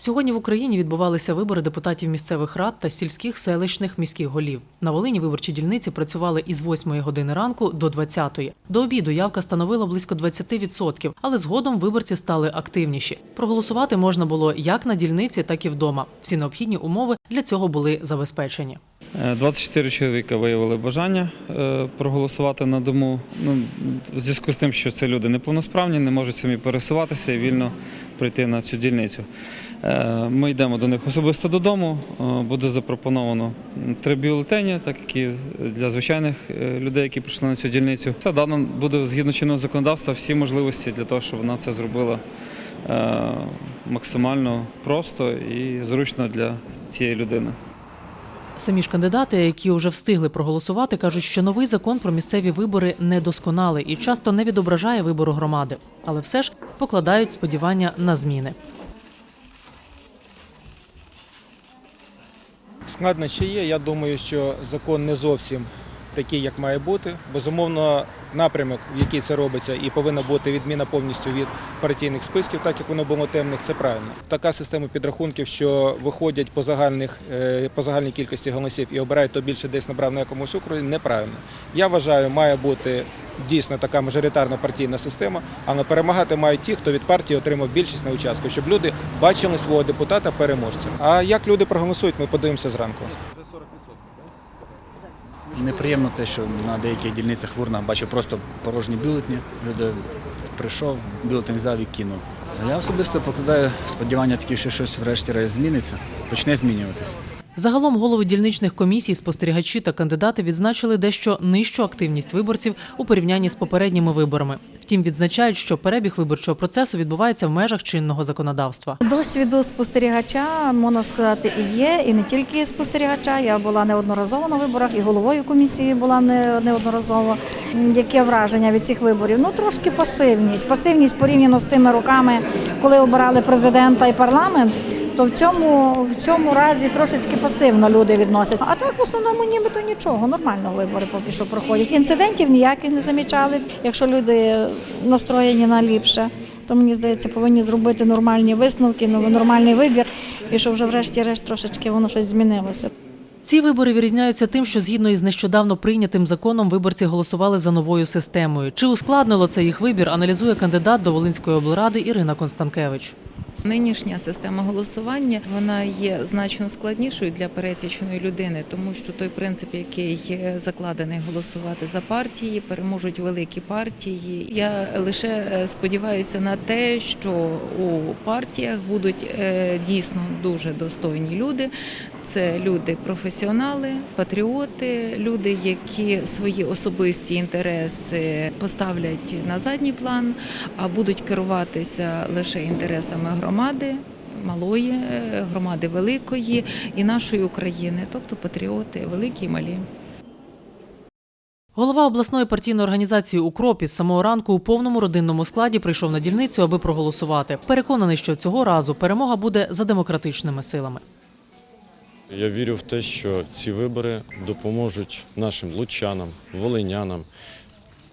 Сьогодні в Україні відбувалися вибори депутатів місцевих рад та сільських селищних міських голів. На Волині виборчі дільниці працювали із 8 години ранку до 20. До обіду явка становила близько 20%, але згодом виборці стали активніші. Проголосувати можна було як на дільниці, так і вдома. Всі необхідні умови для цього були забезпечені. Е, 24 чоловіка виявили бажання е, проголосувати на дому. Ну, в зв'язку з тим, що це люди неповносправні, не можуть самі пересуватися і вільно прийти на цю дільницю. Е, Ми йдемо до них особисто додому. Е, Буде запропоновано три бюлетені, так як і для звичайних е, людей, які прийшли на цю дільницю. Це дано буде згідно чинного законодавства всі можливості для того, щоб вона це зробила максимально просто і зручно для цієї людини. Самі ж кандидати, які вже встигли проголосувати, кажуть, що новий закон про місцеві вибори недосконалий і часто не відображає вибору громади, але все ж покладають сподівання на зміни. Складнощі є. Я думаю, що закон не зовсім такий, як має бути. Безумовно, напрямок, в який це робиться, і повинна бути відміна повністю від партійних списків, так як воно було темних, це правильно. Така система підрахунків, що виходять по загальних е, по загальній кількості голосів і обирають то більше десь набрав на якомусь окрузі, неправильно. Я вважаю, має бути дійсно така мажоритарна партійна система, але перемагати мають ті, хто від партії отримав більшість на участку, щоб люди бачили свого депутата переможцем. А як люди проголосують, ми подивимося зранку. Неприємно те, що на деяких дільницях в урнах бачив просто порожні бюлетні. Люди прийшов, бюлетень взяв і кинув. Я особисто покладаю сподівання такі, що щось врешті-решт зміниться, почне змінюватися. Загалом голови дільничних комісій, спостерігачі та кандидати відзначили дещо нижчу активність виборців у порівнянні з попередніми виборами. Втім, відзначають, що перебіг виборчого процесу відбувається в межах чинного законодавства. Досвіду спостерігача можна сказати і є, і не тільки спостерігача. Я була неодноразово на виборах, і головою комісії була не- неодноразово. Яке враження від цих виборів? Ну трошки пасивність. Пасивність порівняно з тими роками, коли обирали президента і парламент. То в цьому в цьому разі трошечки пасивно люди відносяться. А так в основному нібито нічого. Нормально вибори поки що проходять. Інцидентів ніяких не замічали. Якщо люди настроєні на ліпше, то мені здається, повинні зробити нормальні висновки, ну, нормальний вибір, і щоб вже врешті-решт трошечки воно щось змінилося. Ці вибори відрізняються тим, що згідно із нещодавно прийнятим законом виборці голосували за новою системою. Чи ускладнило це їх вибір? Аналізує кандидат до Волинської облради Ірина Констанкевич. Нинішня система голосування вона є значно складнішою для пересічної людини, тому що той принцип, який закладений голосувати за партії, переможуть великі партії. Я лише е, сподіваюся на те, що у партіях будуть е, дійсно дуже достойні люди. Це люди професіонали, патріоти, люди, які свої особисті інтереси поставлять на задній план, а будуть керуватися лише інтересами громади. Малої е, громади великої і нашої України, тобто патріоти великі і малі. Голова обласної партійної організації «Укроп» із самого ранку у повному родинному складі прийшов на дільницю, аби проголосувати. Переконаний, що цього разу перемога буде за демократичними силами. Я вірю в те, що ці вибори допоможуть нашим лучанам, волинянам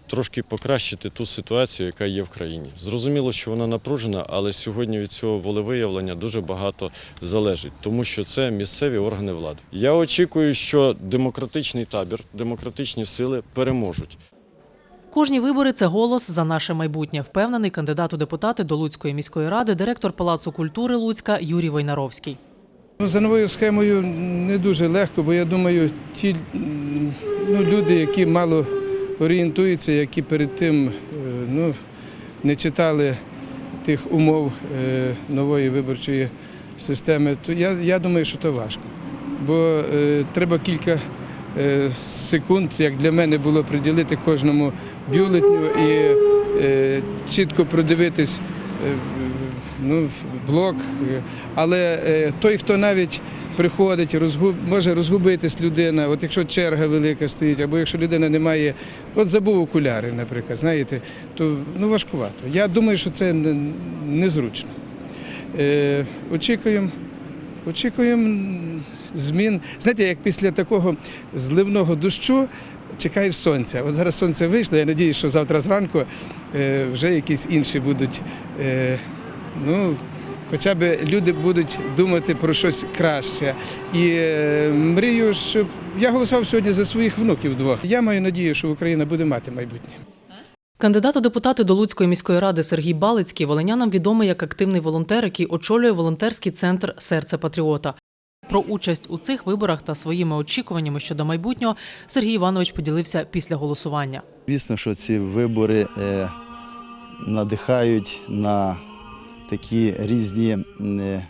трошки покращити ту ситуацію, яка є в країні. Зрозуміло, що вона напружена, але сьогодні від цього волевиявлення дуже багато залежить, тому що це місцеві органи влади. Я очікую, що демократичний табір, демократичні сили переможуть. Кожні вибори це голос за наше майбутнє, впевнений кандидат у депутати до Луцької міської ради, директор Палацу культури Луцька Юрій Войнаровський. Ну, За новою схемою не дуже легко, бо я думаю, ті ну, люди, які мало орієнтуються, які перед тим е, ну, не читали тих умов е, нової виборчої системи, то я, я думаю, що це важко. Бо е, треба кілька е, секунд, як для мене було приділити кожному бюлетню і е, чітко продивитись е, ну, блок. Але е, той, хто навіть приходить, розгуб, може розгубитись людина, от якщо черга велика стоїть, або якщо людина не має, от забув окуляри, наприклад, знаєте, то ну, важкувато. Я думаю, що це не- незручно. Е, очікуємо. Очікуємо змін. Знаєте, як після такого зливного дощу чекаєш сонця. От зараз сонце вийшло, я сподіваюся, що завтра зранку е, вже якісь інші будуть е, ну, хоча б люди будуть думати про щось краще. І е, мрію, щоб я голосував сьогодні за своїх внуків двох. Я маю надію, що Україна буде мати майбутнє. Кандидат у депутати до Луцької міської ради Сергій Балицький волинянам відомий як активний волонтер, який очолює волонтерський центр Серце Патріота. Про участь у цих виборах та своїми очікуваннями щодо майбутнього Сергій Іванович поділився після голосування. Звісно, що ці вибори е, надихають на такі різні е,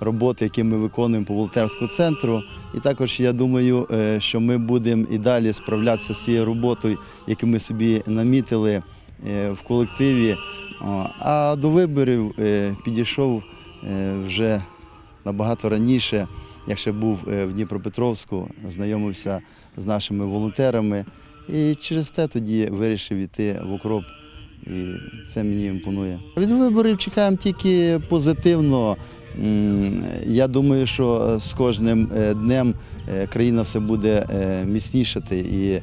роботи, які ми виконуємо по волонтерському центру. І також я думаю, е, що ми будемо і далі справлятися з цією роботою, яку ми собі намітили е, в колективі. А до виборів підійшов вже набагато раніше. Я ще був в Дніпропетровську, знайомився з нашими волонтерами. І через те тоді вирішив йти в укроп. І це мені імпонує. Від виборів чекаємо тільки позитивно. Я думаю, що з кожним е, днем е, країна все буде е, міцнішати. І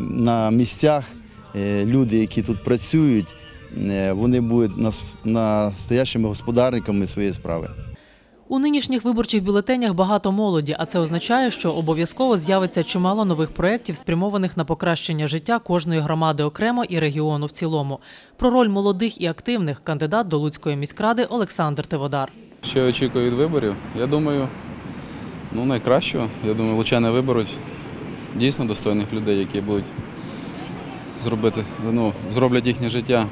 на місцях люди, які тут працюють, вони будуть настоящими господарниками своєї справи. У нинішніх виборчих бюлетенях багато молоді, а це означає, що обов'язково з'явиться чимало нових проєктів, спрямованих на покращення життя кожної громади окремо і регіону в цілому. Про роль молодих і активних кандидат до Луцької міськради Олександр Теводар. Що я очікую від виборів? Я думаю, ну найкращого. Я думаю, лучани виберуть дійсно достойних людей, які будуть зробити, ну, зроблять їхнє життя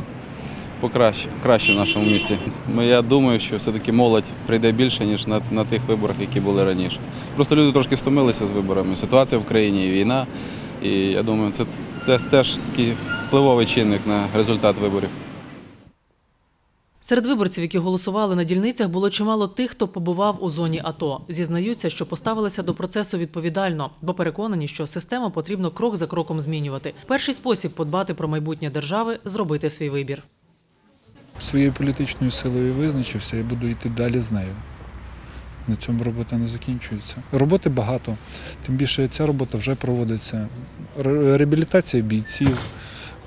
покраще, краще в нашому місті. Я думаю, що все-таки молодь прийде більше, ніж на, на тих виборах, які були раніше. Просто люди трошки стомилися з виборами. Ситуація в країні, війна. І я думаю, це те- теж такий впливовий чинник на результат виборів. Серед виборців, які голосували на дільницях, було чимало тих, хто побував у зоні АТО. Зізнаються, що поставилися до процесу відповідально, бо переконані, що систему потрібно крок за кроком змінювати. Перший спосіб подбати про майбутнє держави зробити свій вибір. Своєю політичною силою визначився і буду йти далі з нею. На цьому робота не закінчується. Роботи багато, тим більше ця робота вже проводиться. Реабілітація бійців,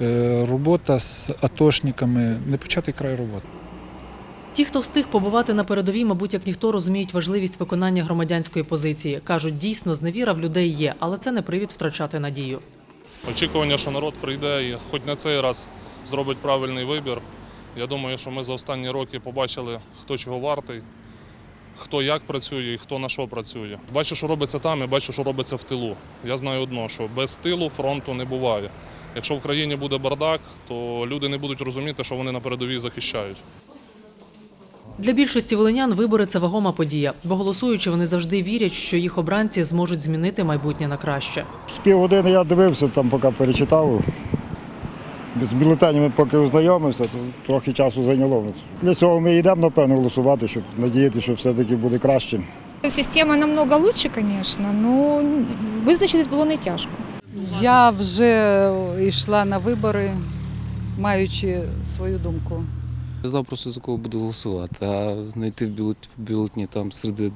е, робота з атошниками, не початий край роботи. Ті, хто встиг побувати на передовій, мабуть, як ніхто розуміють важливість виконання громадянської позиції. кажуть, дійсно зневіра в людей є, але це не привід втрачати надію. Очікування, що народ прийде і хоч на цей раз зробить правильний вибір. Я думаю, що ми за останні роки побачили, хто чого вартий, хто як працює і хто на що працює. Бачу, що робиться там, і бачу, що робиться в тилу. Я знаю одно, що без тилу фронту не буває. Якщо в країні буде бардак, то люди не будуть розуміти, що вони на передовій захищають. Для більшості волинян вибори це вагома подія, бо голосуючи, вони завжди вірять, що їх обранці зможуть змінити майбутнє на краще. З півгодини я дивився, там поки перечитав. З бюлетенями поки ознайомився, то трохи часу зайняло. Для цього ми йдемо, напевно, голосувати, щоб надіятися, що все-таки буде краще. Система намного лучше, звісно, але визначитись було не тяжко. Я вже йшла на вибори, маючи свою думку. Я знав просто за кого буду голосувати, а знайти в бюлет- в бюлетні там серед,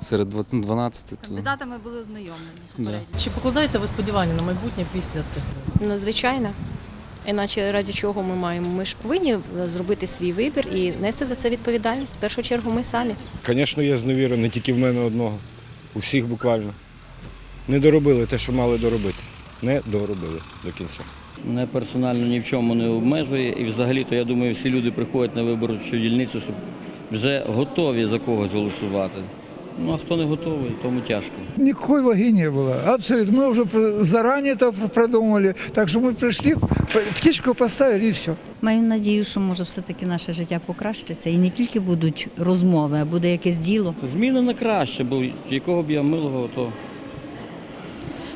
серед 12, то Кандидатами були знайомі. да. Чи покладаєте ви сподівання на майбутнє після цих? Ну, звичайно. Іначе раді чого ми маємо? Ми ж повинні зробити свій вибір і нести за це відповідальність. В першу чергу ми самі. Звісно, є зневіра, не тільки в мене одного. У всіх буквально. Не доробили те, що мали доробити. Не доробили до кінця. Мене персонально ні в чому не обмежує. І взагалі-то я думаю, всі люди приходять на виборчу дільницю, щоб вже готові за когось голосувати. Ну а хто не готовий, тому тяжко. Никакой ваги не было. Абсолютно. Мы уже заранее это продумали. Так что мы пришли, птичку поставили и все. Маю надію, що може все-таки наше життя покращиться. І не тільки будуть розмови, а буде якесь діло. Зміни на краще, бо якого б я милого, то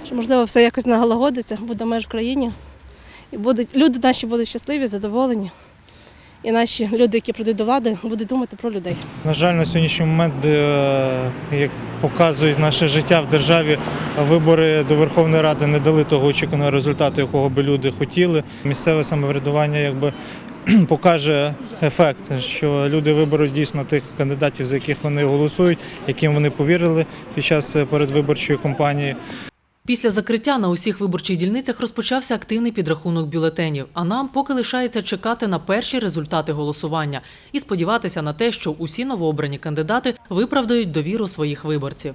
Що можливо все якось налагодиться, буде мир в країні. І будуть люди наші будуть щасливі, задоволені. І наші люди, які прийдуть до влади, будуть думати про людей. На жаль, на сьогоднішній момент, е, як показує наше життя в державі, вибори до Верховної Ради не дали того очікуваного результату, якого би люди хотіли. Місцеве самоврядування якби покаже ефект, що люди виберуть дійсно тих кандидатів, за яких вони голосують, яким вони повірили під час передвиборчої кампанії. Після закриття на усіх виборчих дільницях розпочався активний підрахунок бюлетенів. А нам поки лишається чекати на перші результати голосування і сподіватися на те, що усі новообрані кандидати виправдають довіру своїх виборців.